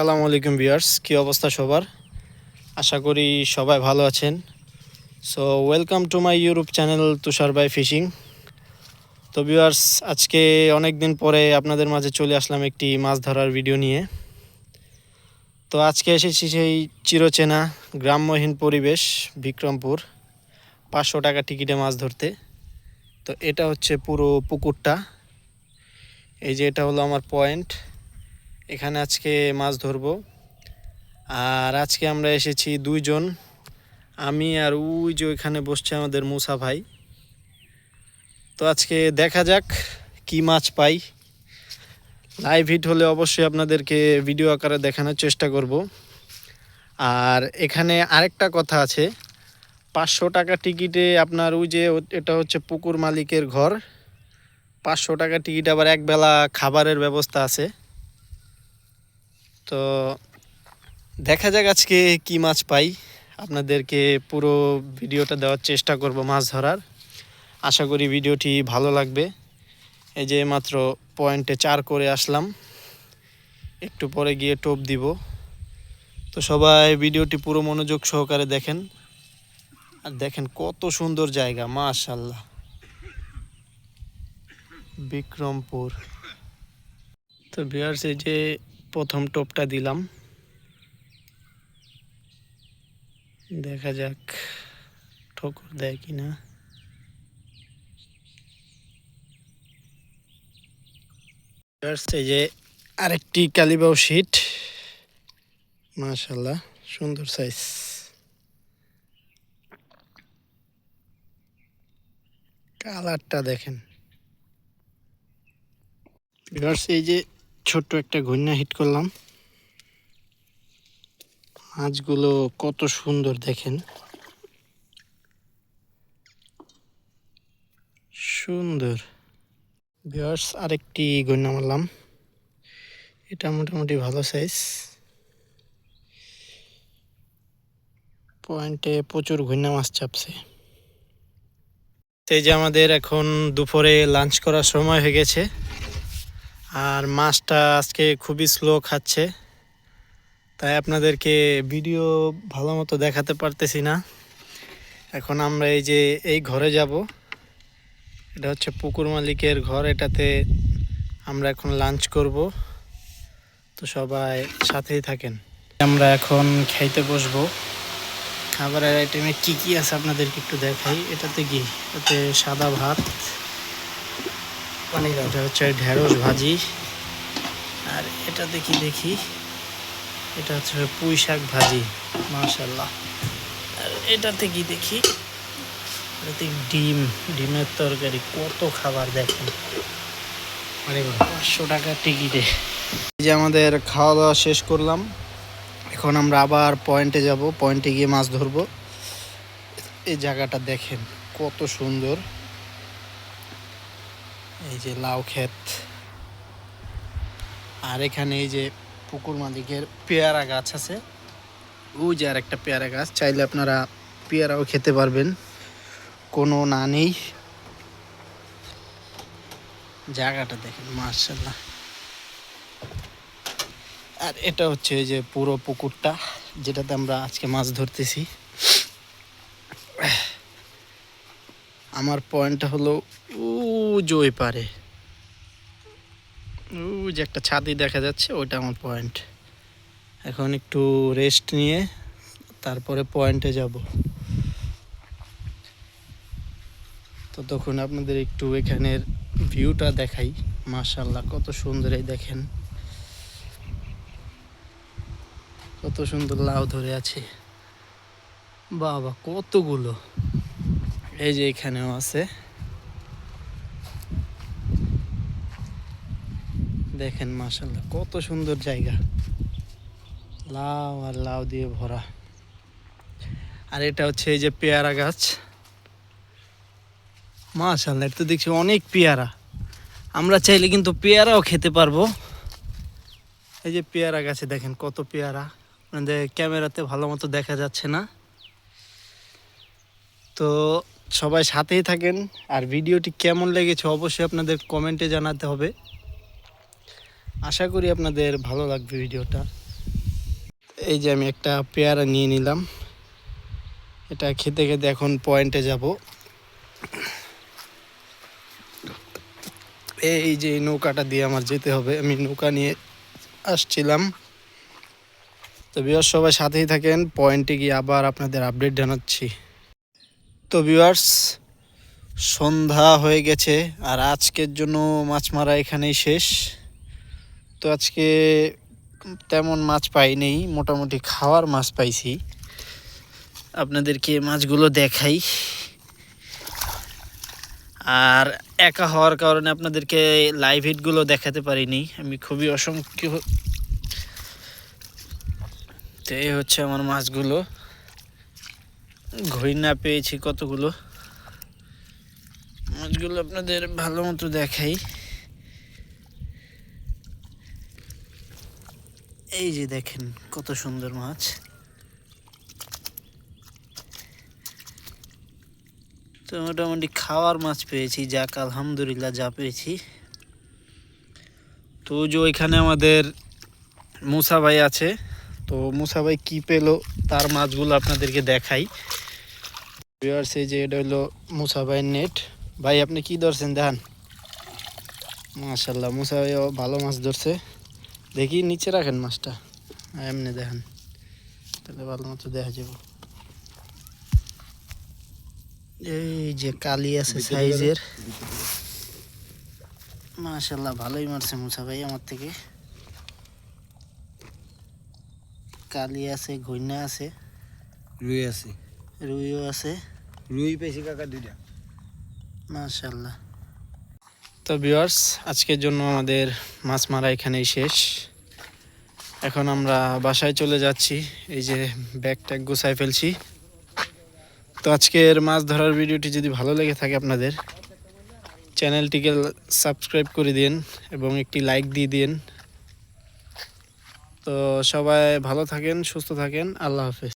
সালামু আলাইকুম ভিউয়ার্স, কী অবস্থা সবার? আশা করি সবাই ভালো আছেন। So welcome to my YouTube channel Tushar by fishing তো ভিউয়ার্স, আজকে অনেক দিন পরে আপনাদের মাঝে চলে আসলাম একটি মাছ ধরার ভিডিও নিয়ে। তো আজকে এসেছি সেই চিরচেনা গ্রাম্যহীন পরিবেশ, বিক্রমপুর, পাঁচশো টাকা টিকিটে মাছ ধরতে। তো এটা হচ্ছে পুরো পুকুরটা। এই যে এটা হলো আমার পয়েন্ট এখানে আজকে মাছ ধরবো। আর আজকে আমরা এসেছি দুইজন। আমি আর ওই যে ওইখানে বসছে আমাদের মুসা ভাই। তো আজকে দেখা যাক কি মাছ পাই। লাইভ হিট হলে অবশ্যই আপনাদেরকে ভিডিও আকারে দেখানোর চেষ্টা করব। আর এখানে আরেকটা কথা আছে, পাঁচশো টাকা টিকিটে আপনার ওই যে এটা হচ্ছে পুকুর মালিকের ঘর। পাঁচশো টাকা টিকিট আবার একবেলা খাবারের ব্যবস্থা আছে। তো দেখা যাক আজকে কি মাছ পাই। আপনাদেরকে পুরো ভিডিওটা দেওয়ার চেষ্টা করব মাছ ধরার। আশা করি ভিডিওটি ভালো লাগবে। এই যে মাত্র পয়েন্টে চার করে আসলাম। একটু পরে গিয়ে টোপ দিব। তো সবাই ভিডিওটি পুরো মনোযোগ সহকারে দেখেন। আর দেখেন কত সুন্দর জায়গা মাশাল্লাহ বিক্রমপুর। তো বিয়ার্স এই যে প্রথম টোপটা দিলাম। দেখা যাক ঠোকর দেয় কিনা। Viewers, এই যে আরেকটি কালিবাউ শিট মাশাল্লাহ সুন্দর সাইজ কালারটা দেখেন। এই যে ছোট্ট একটা ঘূর্ণা হিট করলাম। মাছগুলো কত সুন্দর দেখেন। সুন্দর। বিয়ার্স আরেকটি গন্যা মারলাম। এটা মোটামুটি ভালো সাইজ পয়েন্টে প্রচুর ঘূর্ণা মাছ চাপছে। এই যে আমাদের এখন দুপুরে লাঞ্চ করার সময় হয়ে গেছে। আর মাছটা আজকে খুবই স্লো খাচ্ছে, তাই আপনাদেরকে ভিডিও ভালো মতো দেখাতে পারতেছি না। এখন আমরা এই যে এই ঘরে যাব, এটা হচ্ছে পুকুর মালিকের ঘর, এটাতে আমরা এখন লাঞ্চ করব। তো সবাই সাথেই থাকেন। আমরা এখন খাইতে বসবো। খাবারের আইটেমে কি কি আছে আপনাদেরকে একটু দেখাই, এটাতে কি? এটাতে সাদা ভাত এটা হচ্ছে ঢেঁড়স ভাজি। আর এটাতে কি দেখি। এটা হচ্ছে পুঁই শাক ভাজি মাশাল্লাহ আর এটাতে কি দেখি এটাতে ডিম, ডিমের তরকারি, কত খাবার দেখেন। পাঁচশো টাকার টিকিটে এই যে আমাদের খাওয়া দাওয়া শেষ করলাম। এখন আমরা আবার পয়েন্টে যাব। পয়েন্টে গিয়ে মাছ ধরবো। এই জায়গাটা দেখেন, কত সুন্দর। এই যে লাউ ক্ষেত। আর এখানে এই যে পুকুর মালিকের পেয়ারা গাছ আছে। ওই যে আর একটা পেয়ারা গাছ, চাইলে আপনারা পেয়ারাও খেতে পারবেন। কোনো না নেই। জায়গাটা দেখেন মার্শাল্লাহ আর এটা হচ্ছে যে পুরো পুকুরটা, যেটাতে আমরা আজকে মাছ ধরতেছি। আমার পয়েন্টটা হলো ও যে ওই পারে। ও যে একটা ছাদি দেখা যাচ্ছে, ওইটা আমার পয়েন্ট এখন একটু রেস্ট নিয়ে তারপরে পয়েন্টে যাব। ততক্ষণ আপনাদের একটু এখানের ভিউটা দেখাই। মাশাল্লাহ কত সুন্দর এই দেখেন। কত সুন্দর লাউ ধরে আছে। বাবা, কতগুলো। এই যে এখানেও আছে। দেখেন মাশাল্লাহ কত সুন্দর জায়গা। লাউ আর লাউ দিয়ে ভরা। আর এটা হচ্ছে এই যে পেয়ারা গাছ। মাশাল্লাহ এটা তো দেখছি অনেক পেয়ারা। আমরা চাইলে কিন্তু পেয়ারাও খেতে পারব। এই যে পেয়ারা গাছে দেখেন কত পেয়ারা। আপনাদের ক্যামেরাতে ভালো মতো দেখা যাচ্ছে না। তো সবাই সাথেই থাকেন। আর ভিডিওটি কেমন লেগেছে অবশ্যই আপনাদের কমেন্টে জানাতে হবে। আশা করি আপনাদের ভালো লাগবে ভিডিওটা। এই যে আমি একটা পেয়ারা নিয়ে নিলাম। এটা খেতে খেতে এখন পয়েন্টে যাব। এই যে নৌকাটা দিয়ে আমার যেতে হবে। আমি নৌকা নিয়ে আসছিলাম। তো ভিউয়ার্স সবাই সাথেই থাকেন। পয়েন্টে গিয়ে আবার আপনাদের আপডেট জানাচ্ছি। তো ভিউয়ার্স সন্ধ্যা হয়ে গেছে। আর আজকের জন্য মাছ মারা এখানেই শেষ। তো আজকে তেমন মাছ পাইনি মোটামুটি খাওয়ার মাছ পাইছি। আপনাদেরকে মাছগুলো দেখাই। আর একা হওয়ার কারণে আপনাদেরকে লাইভ হিটগুলো দেখাতে পারিনি, আমি খুবই অসংখ্য তো এই হচ্ছে আমার মাছগুলো। ঘইনা পেয়েছি কতগুলো? মাছগুলো আপনাদের ভালো মতো দেখাই। এই যে দেখেন কত সুন্দর মাছ। তো মোটামুটি খাওয়ার মাছ পেয়েছি, যাক, আলহামদুলিল্লাহ যা পেয়েছি। তো যে ওইখানে আমাদের মুসা ভাই আছে। তো মুসা ভাই কী পেল তার মাছগুলো আপনাদেরকে দেখাই। এই যে এটা হলো মুসা ভাইয়ের নেট ভাই, আপনি কি ধরছেন? দেখান। মাশাল্লাহ মুসা ভাইও ভালো মাছ ধরছে। দেখি নিচে রাখেন মাছটা। হ্যাঁ, এমনি দেখেন। তাহলে ভালো মতো দেখা যাবে। এই যে কালি আছে সাইজের। মাশাল্লাহ ভালোই মারছে মুসা ভাই আমার থেকে। কালি আছে ঘইনা আছে। রুই আছে। রুইও আছে। রুই পেয়েছি কাকা দুইটা। মাশাল্লাহ তো ভিউয়ার্স, আজকের জন্য আমাদের মাছ মারা এখানেই শেষ। এখন আমরা বাসায় চলে যাচ্ছি। এই যে ব্যাগ ট্যাগ গুছাই ফেলছি। তো আজকের মাছ ধরার ভিডিওটি যদি ভালো লেগে থাকে আপনাদের, চ্যানেলটিকে সাবস্ক্রাইব করে দিন এবং একটি লাইক দিয়ে দিন। তো সবাই ভালো থাকেন, সুস্থ থাকেন। আল্লাহ হাফেজ।